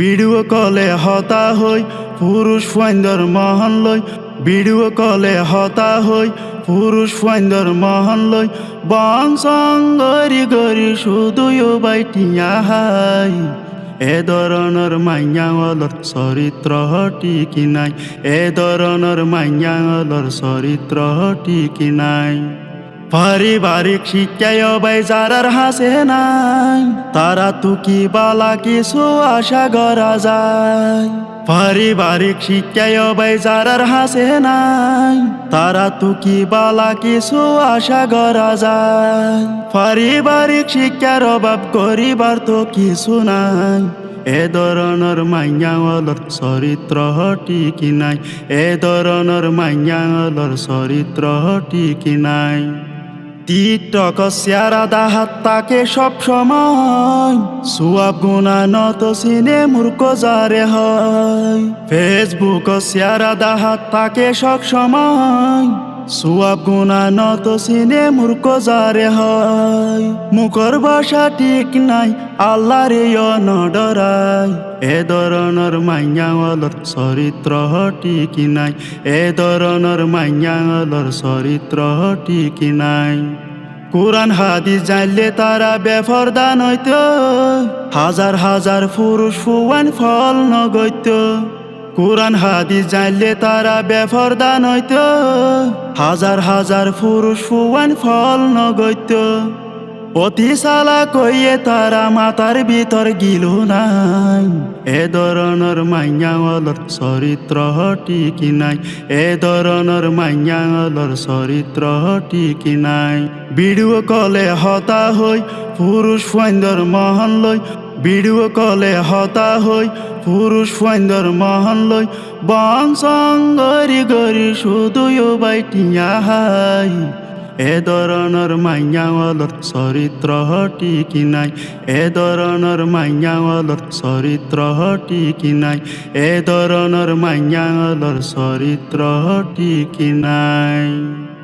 Video কলে হতা হই, পুরুষ ফাইন্দর মহান লই। ভিডিও কলে হতা হই, পুরুষ ফাইন্দর মহান লই। বংশং গরি গরি শুধুই বাইটিয়া হাই এ ধরনের মাইয়াঙলর চরিত্র টিকি নাই? এ ধরনের মাইয়াঙলর চরিত্র টিকি নাই? পারিবারিক শিক্ষায় বাই যারার হাসে নাই, তারা তু কি বালা কিছু আশা করা যায়? পারিবারিক শিক্ষায় বাই যারার হাসে নাই, তারা তু কি বালা কিছু আশা করা যায়? পারিবারিক শিক্ষার অভাব করিবার তো কিছু নাই, এ ধরনের মাইয়াঙলর চরিত্র টিকি নাই, এ ধরনের মাইয়াঙলর চরিত্র টিকি নাই। টিকটক চেয়ারা দাহাত তাকে সব সময় সুয়াব গুণা নত সিনে মূর্খ যারে হয়। ফেসবুক চেয়ারা দাহাত তাকে সব সময় সুয়াব গুণা নত সিনে মূর্খ যারে হয়। মুখর ভাষা ঠিক নাই, আল্লাহরে নডরাই এ ধরনের মাইয়াঙলর চরিত্র টিকি নাই, এ ধরনের মাইয়াঙলর চরিত্র টিকি নাই। কোরআন, হাদিস জানলে তারা বেফরদা নইত হাজার হাজার পুরুষ ফুয়ান ফল নগৈত কোরআন হাদিস জানলে তারা বেফরদা নয়তো। হাজার হাজার পুরুষ ফুয়ান ফল নগৈত। অতি সালা কইয়ে তারা মাতার ভিতর গিলু নাই। এ ধরনের মাইয়াঙলর চরিত্র টিকি নাই। এ ধরনের মাইয়াঙলর চরিত্র টিকি নাই। ভিডিও কলে হতা হই, পুরুষ ফাইন্দর মহান লই। ভিডিও কলে হতা হই, পুরুষ ফাইন্দর মহান লই। বংশং গরি গরি শুধুই বাইটিয়া হাই। এ ধরনের মাইয়াঙলর চরিত্র টিকি নাই? এ ধরনের মাইয়াঙলর চরিত্র টিকি নাই? এ ধরনের মাইয়াঙলর চরিত্র টিকি নাই?